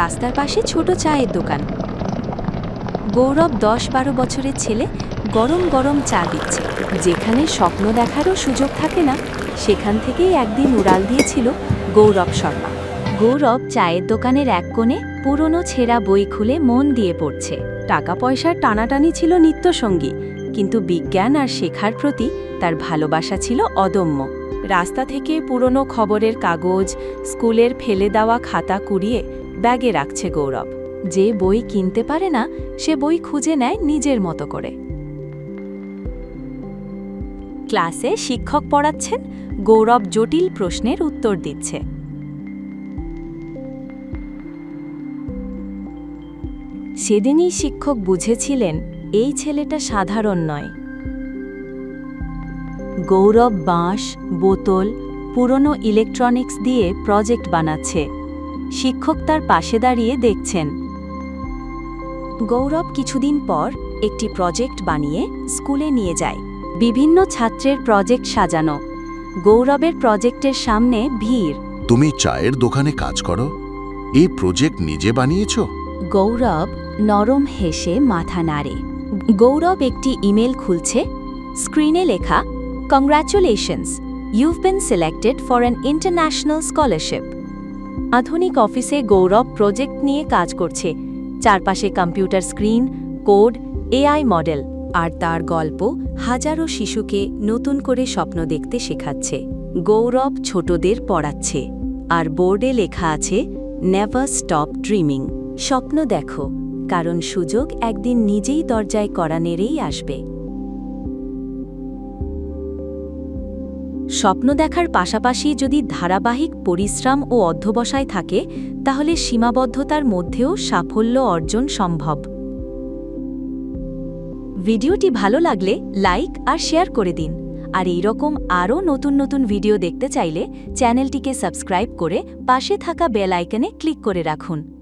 রাস্তার পাশে ছোট চায়ের দোকান। গৌরব দশ বারো বছরের ছেলে গরম গরম চা দিচ্ছে। যেখানে স্বপ্ন দেখারও সুযোগ থাকে না, সেখান থেকেই একদিন উড়াল দিয়েছিল গৌরব শর্মা। গৌরব চায়ের দোকানের এক কোণে পুরনো ছেঁড়া বই খুলে মন দিয়ে পড়ছে। টাকা পয়সার টানাটানি ছিল নিত্যসঙ্গী, কিন্তু বিজ্ঞান আর শেখার প্রতি তার ভালোবাসা ছিল অদম্য। রাস্তা থেকে পুরনো খবরের কাগজ, স্কুলের ফেলে দেওয়া খাতা কুড়িয়ে ব্যাগে রাখছে গৌরব। যে বই কিনতে পারে না, সে বই খুঁজে নেয় নিজের মতো করে। ক্লাসে শিক্ষক পড়াচ্ছেন, গৌরব জটিল প্রশ্নের উত্তর দিচ্ছে। সেদিনই শিক্ষক বুঝেছিলেন, এই ছেলেটা সাধারণ নয়। গৌরব বাঁশ, বোতল, পুরনো ইলেকট্রনিক্স দিয়ে প্রজেক্ট বানাচ্ছে। শিক্ষক তার পাশে দাঁড়িয়ে দেখছেন। গৌরব কিছুদিন পর একটি প্রজেক্ট বানিয়ে স্কুলে নিয়ে যায়। বিভিন্ন ছাত্রের প্রজেক্ট সাজানো। গৌরবের প্রজেক্টের সামনে ভিড়। তুমি চায়ের দোকানে কাজ করো? এই প্রজেক্ট নিজে বানিয়েছ? গৌরব নরম হেসে মাথা নাড়ে। গৌরব একটি ইমেল খুলছে। স্ক্রিনে লেখা congratulations you've been selected for an international scholarship আধুনিক অফিসে গৌরব প্রজেক্ট নিয়ে কাজ করছে। চারপাশে computer screen, code, AI model, আর তার গল্প হাজারো শিশুকে নতুন করে স্বপ্ন দেখতে শেখাচ্ছে। গৌরব ছোটদের পড়াচ্ছে। আর বোর্ডে লেখা আছে নেভার স্টপ ড্রিমিং স্বপ্ন দেখো, কারণ সুযোগ একদিন নিজেই দরজায় করা নেড়েই আসবে। স্বপ্ন দেখার পাশাপাশি যদি ধারাবাহিক পরিশ্রম ও অধ্যবসায় থাকে, তাহলে সীমাবদ্ধতার মধ্যেও সাফল্য অর্জন সম্ভব। ভিডিওটি ভালো লাগলে লাইক আর শেয়ার করে দিন। আর এই রকম আরও নতুন নতুন ভিডিও দেখতে চাইলে চ্যানেলটিকে সাবস্ক্রাইব করে পাশে থাকা বেল আইকনে ক্লিক করে রাখুন।